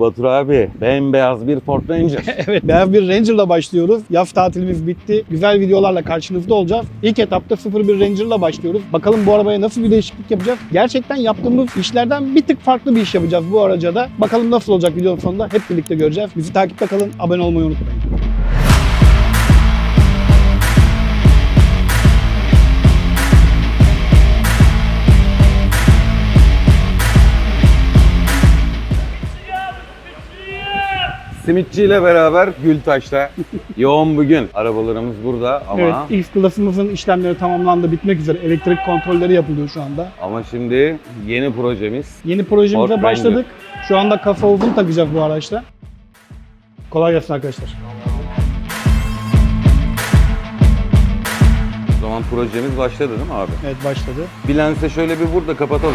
Batur abi bembeyaz bir Ford Ranger. evet, beyaz bir Ranger'la başlıyoruz. Yaz tatilimiz bitti. Güzel videolarla karşınızda olacağız. İlk etapta 01 Ranger'la başlıyoruz. Bakalım bu arabaya nasıl bir değişiklik yapacağız? Gerçekten yaptığımız işlerden bir tık farklı bir iş yapacağız bu araca da. Bakalım nasıl olacak videonun sonunda hep birlikte göreceğiz. Bizi takipte kalın, abone olmayı unutmayın. Simitçi ile beraber Gültaş'ta yoğun bugün. Arabalarımız burada ama Evet, ilk klasımızın işlemleri tamamlandı, bitmek üzere. Elektrik kontrolleri yapılıyor şu anda. ama şimdi yeni projemiz. Yeni projemize Ford başladık. Şu anda kafa uzun takacağız bu araçta. Kolay gelsin arkadaşlar. O zaman projemiz başladı değil mi abi? Evet başladı. Bir lense şöyle bir vur da kapatalım.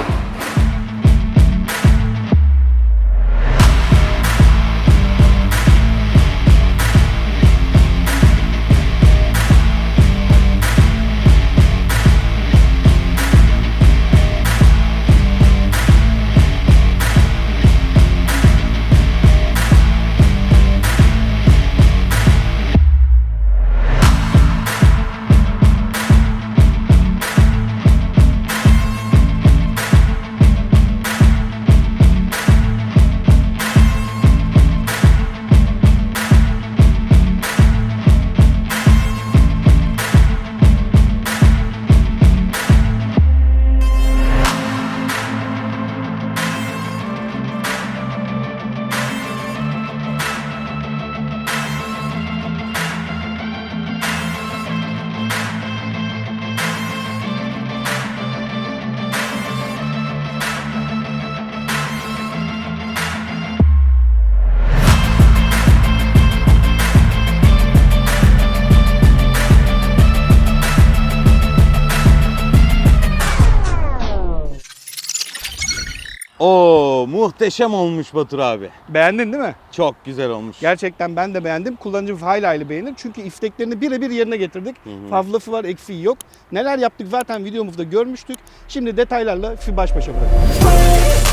Oo muhteşem olmuş Batur abi. Beğendin değil mi? Çok güzel olmuş. Gerçekten ben de beğendim. Kullanıcımız hayli hayli beğenir. Çünkü isteklerini birebir yerine getirdik. hı. Fazlası var, eksiği yok. Neler yaptık zaten videomuzda görmüştük. Şimdi detaylarla baş başa bırakıyorum.